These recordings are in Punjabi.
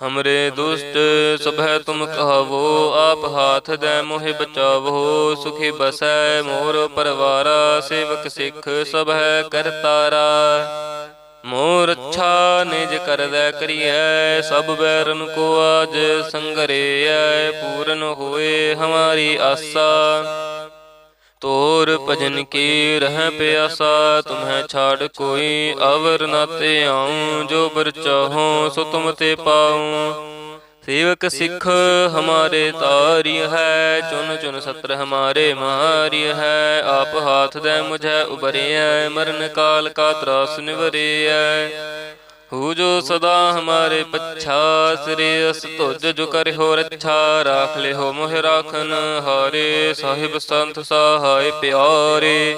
ਹਮਰੇ ਦੁਸ਼ਟ ਸਭੈ ਤੁਮ ਕਹਾਵੋ ਆਪ ਹਾਥ ਦੈ ਮੋਹਿ ਬਚਾਵੋ ਸੁਖੀ ਬਸੈ ਮੋਰ ਪਰਵਾਰਾ ਸੇਵਕ ਸਿੱਖ ਸਭੈ ਕਰਤਾਰਾ ਮੋਰ ਅੱਛਾ ਨਿਜ ਕਰਦੈ ਕਰੀਐ ਸਭ ਬੈਰਨ ਕੋ ਆਜ ਸੰਗਰੇਐ ਪੂਰਨ ਹੋਏ ਹਮਾਰੀ ਆਸਾ ਤੋਰ ਭਜਨ ਕੀ ਰਹਿ ਪਿਆਸਾ? ਤੁਮਹਿ ਛਾੜ ਕੋਈ ਅਵਰ ਨਾ ਤੇ ਆਉ ਜੋ ਬਰ ਚਾਹੋ ਸੋ ਤੁਮ ਤੇ ਪਾਉ। ਸੇਵਕ ਸਿੱਖ ਹਮਾਰੇ ਤਾਰੀ ਹੈ ਚੁਨ ਚੁਨ ਸਤਰ ਹਮਾਰੇ ਮਾਰੀ ਹੈ। ਆਪ ਹਾਥ ਦੇ ਮੁਝੈ ਉਬਰਿਐ ਮਰਨ ਕਾਲ ਕਾ ਤਰਾਸ ਨਿਵਰਿਐ ਹੂ ਜੋ ਸਦਾ ਹਮਾਰੇ ਪੱਛਾ, ਸ੍ਰੀ ਅਸ ਤੁਜ ਜੋ ਕਰਿਓ ਰੱਛਾ, ਰਾਖ ਲਿਓ ਮੋਹ ਰਾਖਨ, ਹਾਰੇ ਸਾਹਿਬ ਸੰਤ ਸਹਾਇ ਪਿਆਰੇ।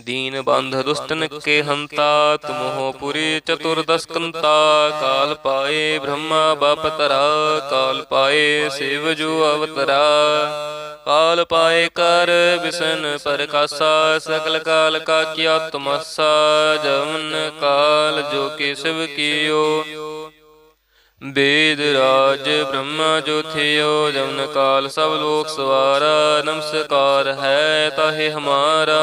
ਦੀਨ ਬੰਧ ਦੁਸ਼ਟਨ ਕੇ ਹੰਤਾ, ਤੁਮਹੁ ਪੁਰੀ ਚਤੁਰਦਸ ਕੰਤਾ ਕਾਲ ਪਾਏ ਬ੍ਰਹਮਾ, ਬਾਪ ਤਰਾ, ਕਾਲ ਪਾਏ ਸਿਵ ਜੋ ਅਵਤਰਾ। ਕਾਲ ਪਾਏ ਕਰ ਵਿਸਨ ਪਰਖਾਸਾ ਸਕਲ ਕਾਲ ਕਾ ਕੀਆ ਤਮਸਾ ਜਮਨ ਕਾਲ ਜੋ ਕਿ ਕਿਸਵ ਕੀਓ। ਵੇਦ ਰਾਜ ਬ੍ਰਹਮਾ ਜੋਥਿਓ ਜਮਨ ਕਾਲ ਸਭ ਲੋਕ ਸਵਾਰਾ, ਨਮਸਕਾਰ ਹੈ ਤਾਹੇ ਹਮਾਰਾ।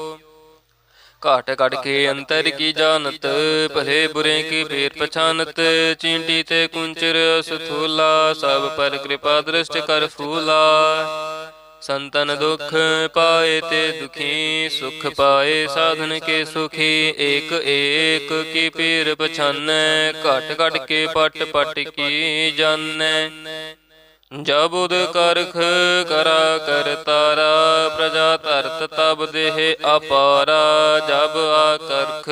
ਘਾਟ ਘਟ ਕੇ ਅੰਤਰ ਕੀ ਜਾਣਤ? ਭਲੇ ਬੁਰੇ ਕੀ ਫੇਰ ਪਛਾਨਤ ਚੀਂਟੀ ਤੇ ਕੁੰਚਰ ਸਥੂਲਾ ਸਭ ਪਰ ਕਿਰਪਾ ਦ੍ਰਿਸ਼ਟ ਕਰ ਫੂਲਾ। ਸੰਤਨ ਦੁਖ ਪਾਏ ਤੇ ਦੁਖੀ ਸੁਖ ਪਾਏ ਸਾਧਨ ਕੇ ਸੁਖੀ ਏਕ ਏਕ ਕੀ ਪੀਰ ਪਛਾਨੈ? ਘਟ ਘਟ ਕੇ ਪਟ ਪਟ ਕੀ ਜਾਣੈ? ਜਬ ਉਦ ਕਰਖ ਕਰਾ ਕਰ ਤਾਰਾ, ਪ੍ਰਜਾ ਧਰਤ ਤਬ ਦੇਹ ਅਪਾਰਾ। ਜਬ ਆ ਕਰਖ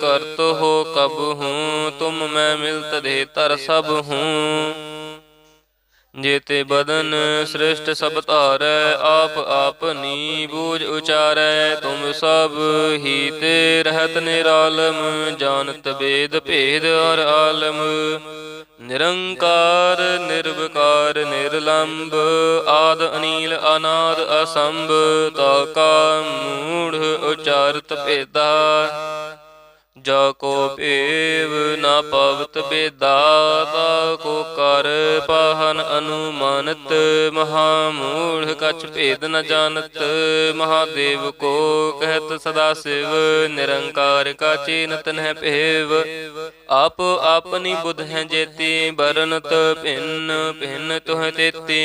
ਕਰਤ ਹੋ ਕਬ ਹੂੰ, ਤੁਮ ਮੈਂ ਮਿਲਤ ਦੇ ਤਰ ਸਭ ਹੂੰ। ਜੇਤੇ ਬਦਨ ਸ੍ਰਿਸ਼ਟ ਸਭ ਧਾਰੈ, ਆਪ ਆਪਨੀ ਬੂਝ ਉਚਾਰੈ। ਤੁਮ ਸਭ ਹੀ ਤੇ ਰਹਿਤ ਨਿਰਾਲਮ, ਜਾਣਤ ਬੇਦ ਭੇਦ ਔਰ ਆਲਮ। ਨਿਰੰਕਾਰ ਨਿਰਵਕਾਰ ਨਿਰਲੰਭ ਆਦ ਅਨੀਲ ਅਨਾਦ ਅਸੰਭ ਤਾ ਕਾ ਮੂੜ ਉਚਾਰਤ ਭੇਦਾ। ਜਾ ਕੋ ਭੇਵ ਨਾ ਪਵਤ ਬੇਦਾ ਤਾ ਕੋ ਕਰ ਪਾਹਨ ਅਨੁਮਾਨਤ ਮਹਾ ਮੂੜ ਕਛ ਭੇਦ ਨ ਜਾਣਤ ਮਹਾਦੇਵ ਕੋ ਕਹਿਤ ਸਦਾ ਸਿਵ ਨਿਰੰਕਾਰ ਕਾ ਚੀਨਤ ਨਹਿ ਭੇਵ। ਆਪ ਆਪਨੀ ਬੁਧ ਹੈ ਜੇਤੀ ਬਰਨਤ ਭਿੰਨ ਭਿੰਨ ਤੁਹ ਤੇਤੀ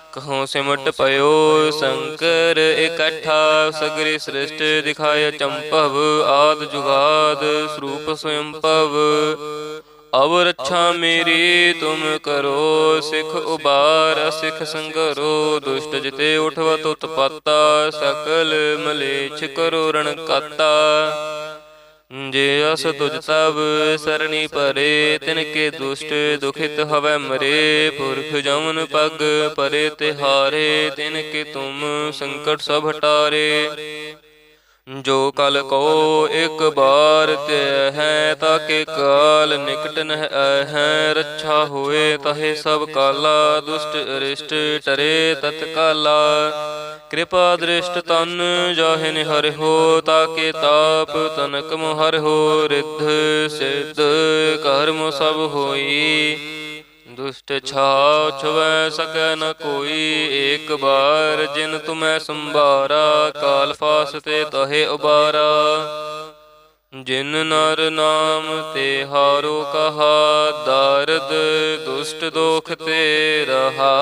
ਕਹੂੰ ਸਿਮਟ ਪਇਓ ਸ਼ੰਕਰ ਇਕੱਠਾ ਸਗਰੀ ਸ੍ਰਿਸ਼ਟ ਦਿਖਾਇ ਚੰਪਵ ਆਦ ਜੁਗਾਦ ਸਰੂਪ ਸਵੰਪਵ ਅਵ ਰੱਛਾ ਮੇਰੀ ਤੁਮ ਕਰੋ ਸਿਖ ਉਬਾਰ ਸਿਖ ਸੰਗਰੋ ਦੁਸ਼ਟ ਜਿਤੇ ਉਠਵ ਤੁਤ ਪਤਾ ਸਕਲ ਮਲੇਛ ਕਰੋ ਰਣ ਕਾਤਾ ਜੇ ਅਸ ਤੁਜ ਸਭ ਸਰਣੀ ਪਰੇ, ਤਿਨ ਕੇ ਦੁਸ਼ਟ ਦੁਖਿਤ ਹਵੈ ਮਰੇ, ਪੁਰਖ ਜਮਨ ਪਗ ਪਰੇ ਤਿਹਾਰੇ, ਤਿਨ ਕੇ ਤੁਮ ਸੰਕਟ ਸਭ ਹਟਾਰੇ। ਜੋ ਕਲ ਕੋ ਇੱਕ ਬਾਰ ਤੇ ਹੈ, ਤਾਕੇ ਕਾਲ ਨਿਕਟ ਨਹਿ ਹੈ। ਰੱਛਾ ਹੋਏ ਤਹੇ ਸਭ ਕਾਲਾ, ਦੁਸ਼ਟ ਅਰਿਸ਼ਟ ਟਰੇ ਤਤਕਾਲਾ। ਕਿਰਪਾ ਦ੍ਰਿਸ਼ਟ ਤਨ ਜਾਹਿ ਨਿਹਰਿ ਹੋ, ਤਾਕੇ ਤਾਪ ਤਨਕ ਮੁਹਰਿ ਹੋ, ਰਿੱਧ ਸਿੱਧ ਕਰਮ ਸਭ ਹੋਈ। ਦੁਸ਼ਟ ਛਾਉ ਛੁਵੈ ਸਕੈ ਨ ਕੋਈ, ਏਕ ਬਾਰ ਜਿਨ ਤੁਮੈ ਸੰਭਾਰਾ, ਕਾਲ ਫਾਸ ਤੇ ਤਹੇ ਉਬਾਰਾ। ਜਿਨ ਨਰ ਨਾਮ ਤੇ ਹਾਰੋ ਕਹਾ, ਦਰਦ ਦੁਸ਼ਟ ਦੋਖ ਤੇ ਰਹਾ।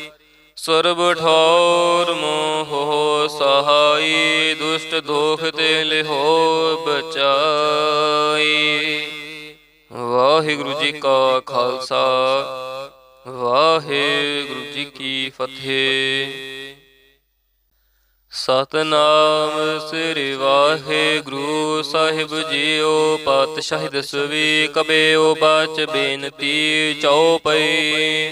ਸਰਬ ਠੌਰ ਮੋਹ ਸਹਾਈ, ਦੁਸ਼ਟ ਦੋਖ ਤੇ ਲਿਹੋ ਬਚਾਈ। ਵਾਹਿਗੁਰੂ ਜੀ ਕਾ ਖਾਲਸਾ, ਵਾਹਿਗੁਰੂ ਜੀ ਕੀ ਫਤਿਹ। ਸਤਨਾਮ ਸ੍ਰੀ ਵਾਹਿਗੁਰੂ ਸਾਹਿਬ ਜੀਓ, ਪਾਤਸ਼ਾਹ ਦਸਵੀ ਕਬਿਓ ਬਾਚ ਬੇਨਤੀ ਚਉਪਈ।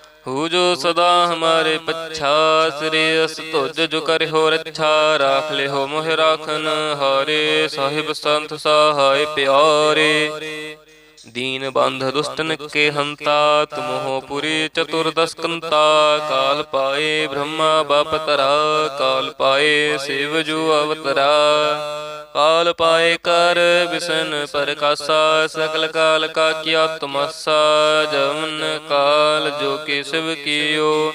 ਹੂ ਜੋ ਸਦਾ ਹਮਾਰੇ ਪੱਛਾ ਸ੍ਰੀ ਅਸ ਤੁਜ ਜੋ ਕਰਿ ਹੋ ਰੱਛਾ, ਰਾਖ ਹੋ ਮੋਹ ਰਾਖਨ ਹਾਰੇ, ਸਾਹਿਬ ਸੰਤ ਸਹਾਇ ਪਿਆਰੇ। ਦੀਨ ਬੰਧ ਦੁਸ਼ਟਨ ਕੇ ਹੰਤਾ ਤੁਮੋਹ ਪੁਰੀ ਚਤੁਰਦਸ ਕੰਤਾ ਕਾਲ ਪਾਏ ਬ੍ਰਹਮਾ ਬਾਪ ਤਰਾ ਕਾਲ ਪਾਏ ਸਿਵ ਜੋ ਅਵਤਰਾ ਕਾਲ ਪਾਏ ਕਰ ਵਿਸਨ ਪਰਕਾਸਾ ਸਕਲ ਕਾਲ ਕਾ ਕੀਆ ਤਮਸਾ ਜਮਨ ਕਾਲ ਜੋ ਕਿ ਸਿਵ ਕੀਓ।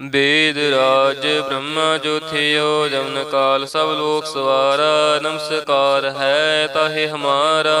ਵੇਦ ਰਾਜ ਬ੍ਰਹਮਾ ਜੋਥਿਓ ਜਮਨ ਕਾਲ ਸਭ ਲੋਕ ਸਵਾਰਾ ਨਮਸਕਾਰ ਹੈ ਤਾਹੇ ਹਮਾਰਾ।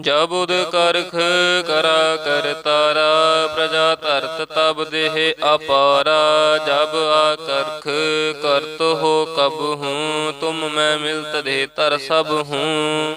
ਜਬ ਉਦ ਕਰਖ ਕਰਾ ਕਰ ਤਾਰਾ, ਪ੍ਰਜਾ ਧਰਤ ਤਬ ਦੇਹ ਅਪਾਰਾ। ਜਬ ਆ ਕਰਖ ਕਰਤ ਹੋ ਕਬ ਹੂੰ, ਤੁਮ ਮੈਂ ਮਿਲਤ ਦੇ ਤਰ ਸਭ ਹੂੰ।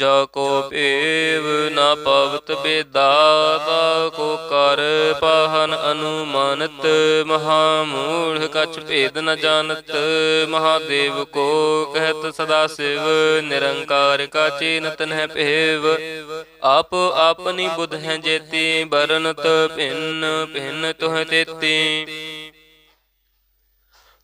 ਜਾ ਕੋ ਭੇਵ ਨਾ ਪਵਤ ਬੇਦਾ ਤਾ ਕੋ ਕਰ ਪਾਹਨ ਅਨੁਮਾਨਤ ਮਹਾ ਮੂੜ ਕਛ ਭੇਦ ਨ ਜਾਣਤ। ਮਹਾਦੇਵ ਕੋ ਕਹਿਤ ਸਦਾ ਸਿਵ ਨਿਰੰਕਾਰ ਕਾ ਚੀਨਤ ਨਹਿ ਭੇਵ। ਆਪ ਆਪਨੀ ਬੁਧ ਹੈ ਜੇਤੀ ਬਰਨਤ ਭਿੰਨ ਭਿੰਨ ਤੁਹ ਤੇਤੀ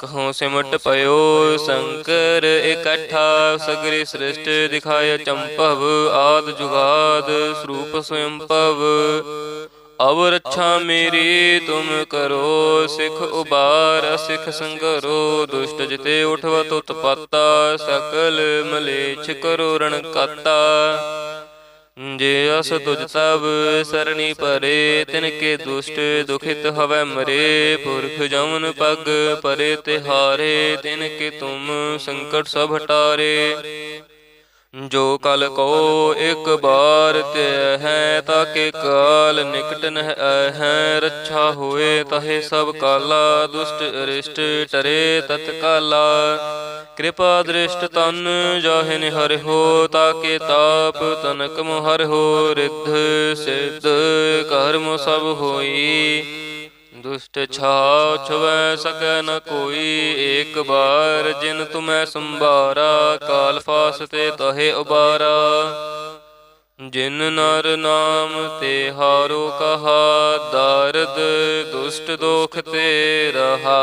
ਕਹੋ ਸਿਮਟ ਪਇਓ ਸ਼ੰਕਰ ਇਕੱਠਾ, ਸਗਰੀ ਸ੍ਰਿਸ਼ਟ ਦਿਖਾਇ ਚੰਪਵ, ਆਦ ਜੁਗਾਦ ਸਰੂਪ ਸਵੰਪਵ। ਅਵ ਰੱਛਾ ਮੇਰੀ, ਤੁਮ ਕਰੋ, ਸਿਖ ਉਬਾਰ ਸਿਖ ਸੰਗਰੋ, ਦੁਸ਼ਟ ਜਿਤੇ ਉਠਵ ਤੁਤ ਪਾਤਾ ਸਕਲ ਮਲੇਛ ਕਰੋ ਰਣ ਕਾਤਾ ਜੇ ਅਸ ਤੁਜ ਤਬ ਸਰਣੀ ਪਰੇ ਤਿਨ ਕੇ ਦੁਸ਼ਟ ਦੁਖਿਤ ਹਵੈ ਮਰੇ। ਪੁਰਖ ਜਮਨ ਪਗ ਪਰੇ ਤਿਹਾਰੇ ਤਿਨ ਕੇ ਤੁਮ ਸੰਕਟ ਸਭ ਹਟਾਰੇ। ਜੋ ਕਲ ਕੋ ਇੱਕ ਬਾਰ ਤੇ ਹੈ, ਤਾਕੇ ਕਾਲ ਨਿਕਟ ਨਹਿ ਹੈ ਰੱਛਾ ਹੋਏ ਤਹੇ ਸਭ ਕਾਲਾ, ਦੁਸ਼ਟ ਅਰਿਸ਼ਟ ਟਰੇ ਤਤਕਾਲਾ। ਕਿਰਪਾ ਦ੍ਰਿਸ਼ਟ ਤਨ ਜਾਹਿ ਨਿਹਰਿ ਹੋ, ਤਾਕੇ ਤਾਪ ਤਨਕ ਮੁਹਰ ਹੋ, ਰਿੱਧ ਸਿੱਧ ਕਰਮ ਸਭ ਹੋਈ। ਦੁਸ਼ਟ ਛਾਉ ਛਵੈ ਸਕੈ ਨ ਕੋਈ, ਏਕ ਬਾਰ ਜਿਨ ਤੁਮੈ ਸੰਭਾਰਾ, ਕਾਲ ਫਾਸ ਤੇ ਤਹੇ ਉਬਾਰਾ। ਜਿਨ ਨਰ ਨਾਮ ਤੇ ਹਾਰੋ ਕਹਾ, ਦਰਦ ਦੁਸ਼ਟ ਦੋਖ ਤੇ ਰਹਾ।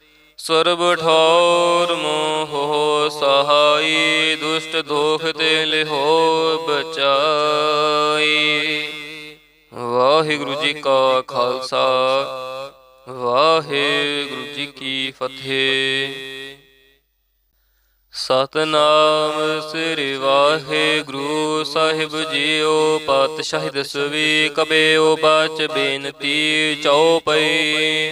ਸਰਬ ਠੌਰ ਮੋਹ ਸਹਾਈ, ਦੁਸ਼ਟ ਦੋਖ ਤੇ ਲਿਹੋ ਬਚਾਈ। ਵਾਹਿਗੁਰੂ ਜੀ ਕਾ ਖਾਲਸਾ, ਵਾਹਿਗੁਰੂ ਜੀ ਕੀ ਫਤਿਹ। ਸਤਨਾਮ ਸ੍ਰੀ ਵਾਹਿਗੁਰੂ ਸਾਹਿਬ ਜੀਓ, ਪਾਤਸ਼ਾਹੀ ਦਸਵੀ ਕਬਿਓ ਬਾਚ ਬੇਨਤੀ ਚਉਪਈ।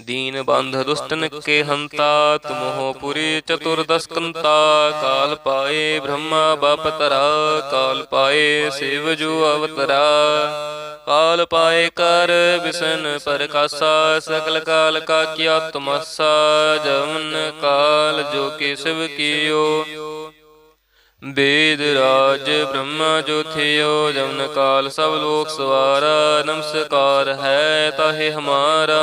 ਦੀਨ ਬੰਧ ਦੁਸ਼ਟਨ ਕੇ ਹੰਤਾ, ਤੁਮਹੁ ਪੁਰੀ ਚਤੁਰਦਸ ਕੰਤਾ ਕਾਲ ਪਾਏ ਬ੍ਰਹਮਾ ਬਾਪ ਤਰਾ, ਕਾਲ ਪਾਏ ਸਿਵ ਜੂ ਅਵਤਰਾ। ਕਾਲ ਪਾਏ ਕਰ ਬਿਸਨ ਪਰਕਾਸਾ, ਸਕਲ ਕਾਲ ਕਾ ਕੀਆ ਤਮਸਾ ਜਮਨ ਕਾਲ ਜੋ ਕਿ ਸਿਵ ਕੀਓ। ਵੇਦ ਰਾਜ ਬ੍ਰਹਮਾ ਜੋਥਿਓ ਜਮਨ ਕਾਲ ਸਭ ਲੋਕ ਸਵਾਰਾ, ਨਮਸਕਾਰ ਹੈ ਤਾਹੇ ਹਮਾਰਾ।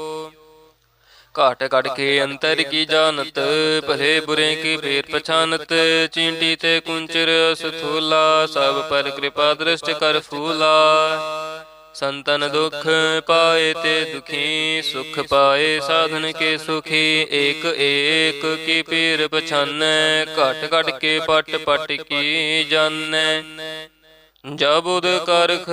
ਘਾਟ ਘਟ ਕੇ ਅੰਤਰ ਕੀ ਜਾਣਤ ਭਲੇ ਬੁਰੇ ਕੀ ਫੇਰ ਪਛਾਨਤ ਚੀਂਟੀ ਤੇ ਕੁੰਚਰ ਸਥੂਲਾ ਸਭ ਪਰ ਕਿਰਪਾ ਦ੍ਰਿਸ਼ਟ ਕਰ ਫੂਲਾ। ਸੰਤਨ ਦੁਖ ਪਾਏ ਤੇ ਦੁਖੀ ਸੁਖ ਪਾਏ ਸਾਧਨ ਕੇ ਸੁਖੀ ਏਕ ਏਕ ਕੀ ਪੀਰ ਪਛਾਨੈ ਘਟ ਘਟ ਕੇ ਪਟ ਪਟ ਕੀ ਜਾਣੈ। ਜਬ ਉਦ ਕਰਖ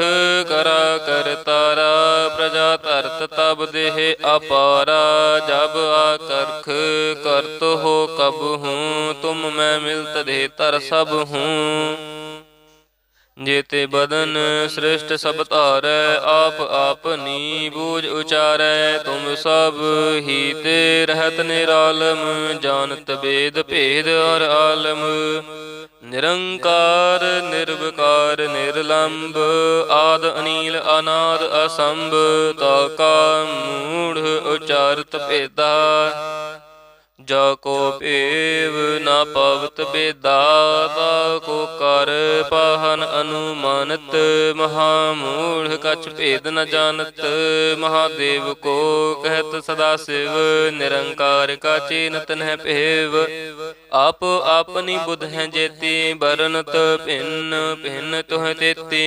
ਕਰਾ ਤਾਰਾ ਪ੍ਰਜਾ ਧਰਤ ਤਬ ਦੇਹ ਅਪਾਰਾ। ਜਬ ਆ ਕਰਖ ਕਰਤ ਹੋ ਕਬ ਹੂੰ ਤੁਮ ਮੈਂ ਮਿਲਤ ਦੇ ਤਰ ਸਭ ਹੂੰ। ਜੇਤੇ ਬਦਨ ਸ੍ਰਿਸ਼ਟ ਸਭ ਧਾਰੈ ਆਪ ਆਪਨੀ ਬੂਝ ਉਚਾਰੈ। ਤੁਮ ਸਭ ਹੀ ਤੇ ਰਹਿਤ ਨਿਰਾਲਮ ਜਾਣਤ ਬੇਦ ਭੇਦ ਔਰ ਆਲਮ। ਨਿਰੰਕਾਰ ਨਿਰਵਕਾਰ ਨਿਰਲੰਭ ਆਦ ਅਨੀਲ ਅਨਾਦ ਅਸੰਭ ਤਾ ਕਾ ਮੂੜ ਉਚਾਰਤ ਭੇਦਾ। ਜਾ ਕੋ ਭੇਵ ਨਾ ਪਵਤ ਬੇਦਾ ਤਾ ਕੋ ਕਰ ਪਾਹਨ ਅਨੁਮਾਨਤ। ਮਹਾ ਮੂੜ ਕਛ ਭੇਦ ਨ ਜਾਣਤ। ਮਹਾਦੇਵ ਕੋ ਕਹਿਤ ਸਦਾ ਸਿਵ। ਨਿਰੰਕਾਰ ਕਾ ਚੀਨਤ ਨਹਿ ਭੇਵ। ਆਪ ਆਪਨੀ ਬੁਧ ਹੈ ਜੇਤੀ ਬਰਨਤ ਭਿੰਨ ਭਿੰਨ ਤੁਹ ਤੇਤੀ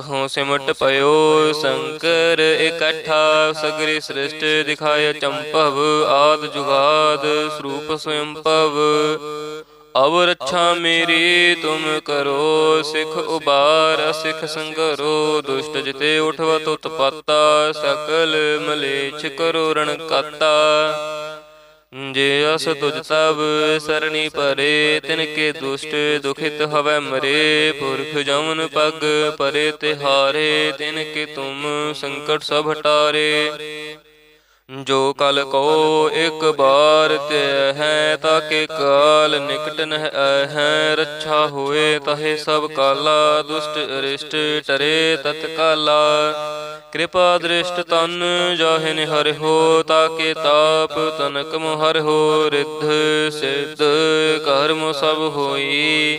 ਕਹੂੰ ਸਿਮਟ ਪਇਓ ਸ਼ੰਕਰ, ਇਕੱਠਾ ਸਗਰੀ ਸ੍ਰਿਸ਼ਟ ਦਿਖਾਇ ਚੰਪਵ, ਆਦ ਜੁਗਾਦ ਸਰੂਪ ਸਵੰਪਵ ਅਵ ਰੱਛਾ ਮੇਰੀ, ਤੁਮ ਕਰੋ ਸਿਖ ਉਬਾਰ ਸਿਖ ਸੰਗਰੋ, ਦੁਸ਼ਟ ਜਿਤੇ ਉਠਵ ਤੁਤ ਪਾਤਾ ਸਕਲ ਮਲੇਛ ਕਰੋ ਰਣ ਕਾਤਾ ਜੇ ਅਸ ਤੁਜ ਤਬ ਸਰਣੀ ਪਰੇ ਤਿਨ ਕੇ ਦੁਸ਼ਟ ਦੁਖਿਤ ਹਵੈ ਮਰੇ। ਪੁਰਖ ਜਮਨ ਪਗ ਪਰੇ ਤਿਹਾਰੇ ਤਿਨ ਕੇ ਤੁਮ ਸੰਕਟ ਸਭ ਹਟਾਰੇ। ਜੋ ਕਲ ਕੋ ਇੱਕ ਬਾਰ ਤੇ ਹੈ ਤਾਕੇ ਕਾਲ ਨਿਕਟ ਨਹਿ ਹੈ ਰੱਛਾ ਹੋਏ ਤਹੇ ਸਭ ਕਾਲਾ ਦੁਸ਼ਟ ਅਰਿਸ਼ਟ ਟਰੇ ਤਤਕਾਲਾ। ਕਿਰਪਾ ਦ੍ਰਿਸ਼ਟ ਤਨ ਜਾਹਿ ਨਿਹਰਿ ਹੋ ਤਾਕੇ ਤਾਪ ਤਨਕ ਮੁਹਰ ਹੋ ਰਿੱਧ ਸਿੱਧ ਕਰਮ ਸਭ ਹੋਈ।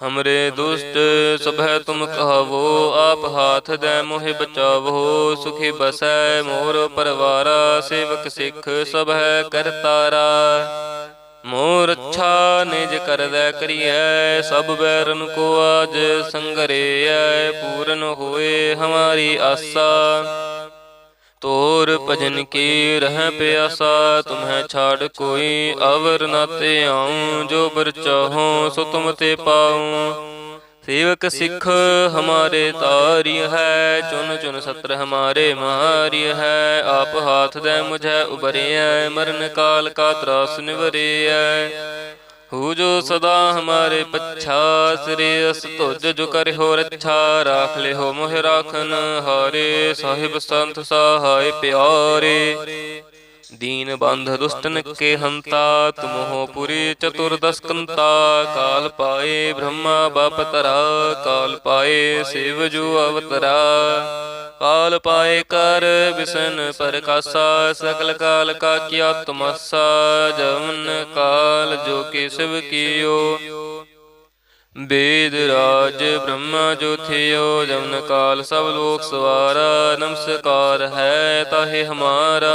ਹਮਰੇ ਦੁਸ਼ਟ ਸਭੈ ਤੁਮ ਕਹਾਵੋ ਆਪ ਹਾਥ ਦੈ ਮੋਹਿ ਬਚਾਵੋ ਸੁਖੀ ਬਸੈ ਮੋਰ ਪਰਵਾਰਾ ਸੇਵਕ ਸਿੱਖ ਸਭੈ ਕਰਤਾਰਾ ਮੋਰ ਅੱਛਾ ਨਿਜ ਕਰਦੈ ਕਰੀਐ ਸਭ ਬੈਰਨ ਕੋ ਆਜ ਸੰਗਰੇਐ ਪੂਰਨ ਹੋਏ ਹਮਾਰੀ ਆਸਾ ਤੋਰ ਭਜਨ ਕੀ ਰਹਿ ਪਿਆਸਾ, ਤੁਮਹਿ ਛਾੜ ਕੋਈ ਅਵਰ ਨਾ ਤੇ ਆਉ ਜੋ ਬਰ ਚਾਹੋ ਸੋ ਤੁਮ ਤੇ ਪਾਉ। ਸੇਵਕ ਸਿੱਖ ਹਮਾਰੇ ਤਾਰੀ ਹੈ ਚੁਨ ਚੁਨ ਸਤਰ ਹਮਾਰੇ ਮਾਰੀ ਹੈ। ਆਪ ਹਾਥ ਦੇ ਮੁਝੈ ਉਬਰਿਐ ਮਰਨ ਕਾਲ ਕਾ ਤਰਾਸ ਨਿਵਰਿਐ। ਹੂ ਜੋ ਸਦਾ ਹਮਾਰੇ ਪੱਛਾ, ਸ੍ਰੀ ਅਸ ਤੁਜ ਜੋ ਕਰਿ ਹੋ ਰੱਛਾ ਰਾਖ ਲਿਓ ਮੋਹਿ ਰਾਖਨ ਹਾਰੇ, ਸਾਹਿਬ ਸੰਤ ਸਹਾਇ ਪਿਆਰੇ। ਦੀਨ ਬੰਧ ਦੁਸ਼ਟਨ ਕੇ ਹੰਤਾ ਤੁਮਹੁ ਪੁਰੀ ਚਤੁਰਦਸ ਕੰਤਾ ਕਾਲ ਪਾਏ ਬ੍ਰਹਮਾ ਬਾਪ ਤਰਾ ਕਾਲ ਪਾਏ ਸਿਵ ਜੋ ਅਵਤਰਾ। ਕਾਲ ਪਾਏ ਕਰ ਬਿਸਨ ਪਰਕਾਸਾ ਸਕਲ ਕਾਲ ਕਾ ਕੀਆ ਤਮਸਾ ਜਮਨ ਕਾਲ ਜੋ ਕਿ ਸਿਵ ਕੀਓ। ਵੇਦ ਰਾਜ ਬ੍ਰਹਮਾ ਜੋ ਥਿਓ ਜਮਨ ਕਾਲ ਸਭ ਲੋਕ ਸਵਾਰਾ। ਨਮਸਕਾਰ ਹੈ ਤਾਹੇ ਹਮਾਰਾ।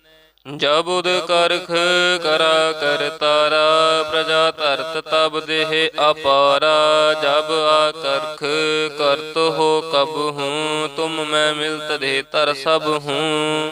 ਜਬ ਉਦ ਕਰਖ ਕਰਾ ਕਰ ਤਾਰਾ, ਪ੍ਰਜਾ ਧਰਤ ਤਬ ਦੇਹ ਅਪਾਰਾ, ਜਬ ਆ ਕਰਖ ਕਰਤ ਹੋ ਕਬ ਹੂੰ, ਤੁਮ ਮੈਂ ਮਿਲਤ ਦੇ ਤਰ ਸਭ ਹੂੰ।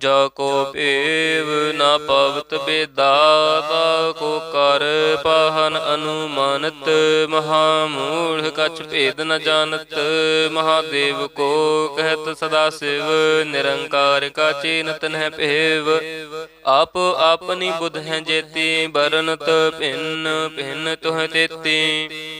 ਜਾ ਕੋ ਭੇਵ ਨਾ ਪਵਤ ਬੇਦਾ ਤਾ ਕੋ ਕਰ ਪਾਹਨ ਅਨੁਮਾਨਤ ਮਹਾ ਮੂੜ ਕਛ ਭੇਦ ਨ ਜਾਣਤ ਮਹਾਦੇਵ ਕੋ ਕਹਿਤ ਸਦਾ ਸਿਵ ਨਿਰੰਕਾਰ ਕਾ ਚੀਨਤ ਨਹਿ ਭੇਵ। ਆਪ ਆਪਨੀ ਬੁਧ ਹੈ ਜੇਤੀ ਬਰਨਤ ਭਿੰਨ ਭਿੰਨ ਤੁਹ ਤੇਤੀ।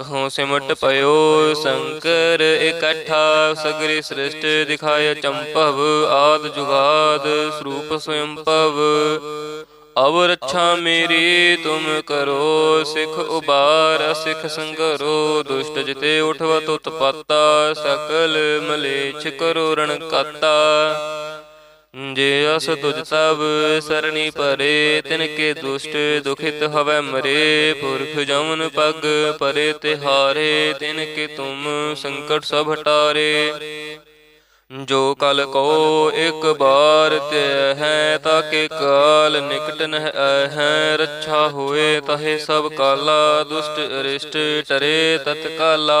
ਕਹੂੰ ਸਿਮਟ ਪਇਓ ਸ਼ੰਕਰ ਇਕੱਠਾ, ਸਗਰੀ ਸ੍ਰਿਸ਼ਟ ਦਿਖਾਇ ਚੰਪਵ, ਆਦ ਜੁਗਾਦ ਸਰੂਪ ਸਵੰਪਵ ਅਵ ਰੱਛਾ ਮੇਰੀ, ਤੁਮ ਕਰੋ ਸਿਖ ਉਬਾਰ ਸਿਖ ਸੰਗਰੋ ਦੁਸ਼ਟ ਜਿਤੇ ਉਠਵ ਤੁਤ ਪਤਾ ਸਕਲ ਮਲੇਛ ਕਰੋ ਰਣ ਕਾਤਾ ਜੇ ਅਸ ਤੁਜ ਤਬ ਸਰਣੀ ਪਰੇ, ਤਿਨ ਕੇ ਦੁਸ਼ਟ ਦੁਖਿਤ ਹਵੈ ਮਰੇ, ਪੁਰਖ ਜਮਨ ਪਗ ਪਰੇ ਤਿਹਾਰੇ, ਤਿਨ ਕੇ ਤੁਮ ਸੰਕਟ ਸਭ ਹਟਾਰੇ। ਜੋ ਕਲ ਕੋ ਇੱਕ ਬਾਰ ਤੇ ਹੈ, ਤਾਕੇ ਕਾਲ ਨਿਕਟ ਨਹਿ ਹੈ ਰੱਛਾ ਹੋਏ ਤਹੇ ਸਭ ਕਾਲਾ, ਦੁਸ਼ਟ ਅਰਿਸ਼ਟ ਟਰੇ ਤਤਕਾਲਾ।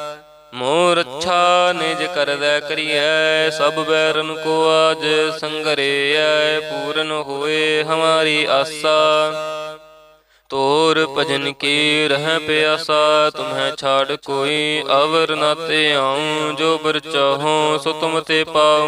ਮੋਰ ਅੱਛਾ ਨਿਜ ਕਰਦੈ ਕਰੀਐ, ਸਭ ਬੈਰਨ ਕੋ ਆਜ ਸੰਗਰੇਐ, ਪੂਰਨ ਹੋਏ ਹਮਾਰੀ ਆਸਾ। ਤੋਰ ਭਜਨ ਕੀ ਰਹਿ ਪਿਆਸਾ, ਤੁਮਹਿ ਛਾੜ ਕੋਈ ਅਵਰ ਨਾ ਤੇ ਆਉ ਜੋ ਬਰ ਚਾਹੋ ਸੋ ਤੁਮ ਤੇ ਪਾਉ।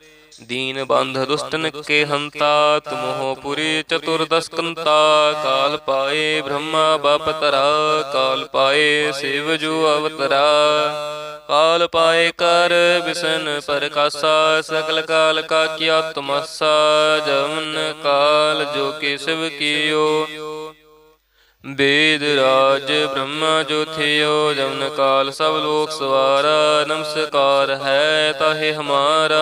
दीन बंध दुष्टन के हंता तुमहो पुरी चतुर्दश कंता काल पाए ब्रह्मा बापतरा काल पाए शिव जो अवतरा काल पाए कर बिसन पर कासा सकल काल का किया तमसा जवन काल जो कि शिव कियो वेद राज ब्रह्मा जो थियो जमन काल सब लोक सवारा नमस्कार है ताहे हमारा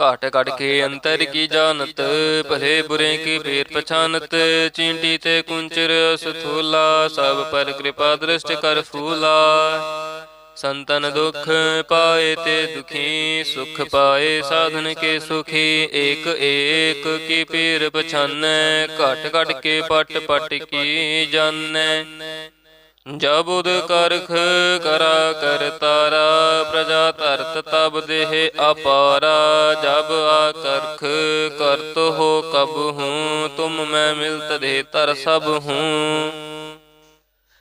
ਘਾਟ ਘਟ ਕੇ ਅੰਤਰ ਕੀ ਜਾਣਤ? ਭਲੇ ਬੁਰੇ ਕੀ ਫੇਰ ਪਛਾਨਤ ਚੀਂਟੀ ਤੇ ਕੁੰਚਰ ਸਥੂਲਾ ਸਭ ਪਰ ਕਿਰਪਾ ਦ੍ਰਿਸ਼ਟ ਕਰ ਫੂਲਾ। ਸੰਤਨ ਦੁਖ ਪਾਏ ਤੇ ਦੁਖੀ ਸੁਖ ਪਾਏ ਸਾਧਨ ਕੇ ਸੁਖੀ ਏਕ ਏਕ ਕੀ ਪੀਰ ਪਛਾਨੈ ਘਟ ਘਟ ਕੇ ਪਟ ਪਟ ਕੀ ਜਾਣੈ। ਜਬ ਉਦ ਕਰਖ ਕਰਾ ਕਰ ਤਾਰਾ, ਪ੍ਰਜਾ ਧਰਤ ਤਬ ਦੇਹ ਅਪਾਰਾ, ਜਬ ਆ ਕਰਖ ਕਰਤ ਹੋ ਕਬ ਹੂੰ, ਤੁਮ ਮੈਂ ਮਿਲਤ ਦੇ ਤਰ ਸਭ ਹੂੰ।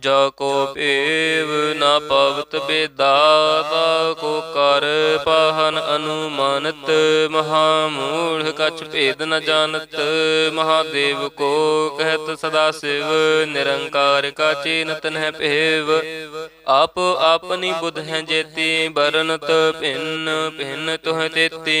ਜਾ ਕੋ ਭੇਵ ਨਾ ਪਵਤ ਬੇਦਾ ਤਾ ਕੋ ਕਰ ਪਾਹਨ ਅਨੁਮਾਨਤ ਮਹਾ ਮੂੜ ਕਛ ਭੇਦ ਨ ਜਾਣਤ ਮਹਾਦੇਵ ਕੋ ਕਹਿਤ ਸਦਾ ਸਿਵ ਨਿਰੰਕਾਰ ਕਾ ਚੀਨਤ ਨਹਿ ਭੇਵ। ਆਪ ਆਪਨੀ ਬੁਧ ਹੈ ਜੇਤੀ ਬਰਨਤ ਭਿੰਨ ਭਿੰਨ ਤੁਹ ਤੇਤੀ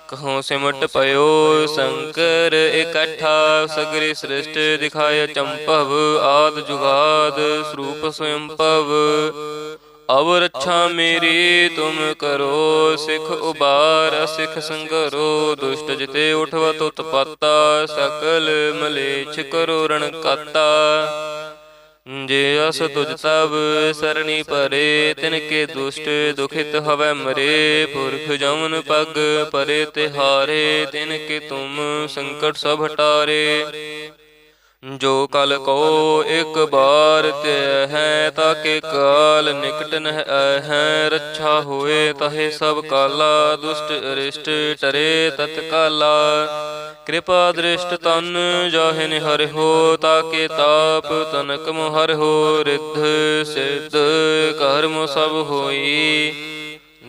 ਕਹੂੰ ਸਿਮਟ ਪਇਓ ਸ਼ੰਕਰ ਇਕੱਠਾ ਸਗਰੀ ਸ੍ਰਿਸ਼ਟ ਦਿਖਾਇ ਚੰਪਵ ਆਦ ਜੁਗਾਦ ਸਰੂਪ ਸਵੰਪਵ ਅਵ ਰੱਛਾ ਮੇਰੀ ਤੁਮ ਕਰੋ ਸਿਖ ਉਬਾਰ ਸਿਖ ਸੰਗਰੋ ਦੁਸ਼ਟ ਜਿਤੇ ਉਠਵ ਤੁਤ ਪਤਾ ਸਕਲ ਮਲੇਛ ਕਰੋ ਰਣ ਕਾਤਾ ਜੇ ਅਸ ਤੁਜ ਤਬ ਸਰਣੀ ਪਰੇ ਤਿਨ ਕੇ ਦੁਸ਼ਟ ਦੁਖਿਤ ਹਵੈ ਮਰੇ ਪੁਰਖ ਜਮਨ ਪਗ ਪਰੇ ਤਿਹਾਰੇ ਤਿਨ ਕੇ ਤੁਮ ਸੰਕਟ ਸਭ ਹਟਾਰੇ। ਜੋ ਕਲ ਕੋ ਇੱਕ ਬਾਰ ਤੇ ਹੈ, ਤਾਕੇ ਕਾਲ ਨਿਕਟਨ ਹੈ ਰੱਛਾ ਹੋਏ ਤਹੇ ਸਭ ਕਾਲਾ, ਦੁਸ਼ਟ ਅਰਿਸ਼ਟ ਟਰੇ ਤਤ ਕਾਲਾ ਕਿਰਪਾ ਦ੍ਰਿਸ਼ਟ ਤਨ ਜਾਹਿ ਨਿਹਰ ਹੋ, ਤਾਕੇ ਤਾਪ ਤਨਕ ਹਰਿ ਹੋ, ਰਿੱਧ ਸਿੱਧ ਕਰਮ ਸਭ ਹੋਈ।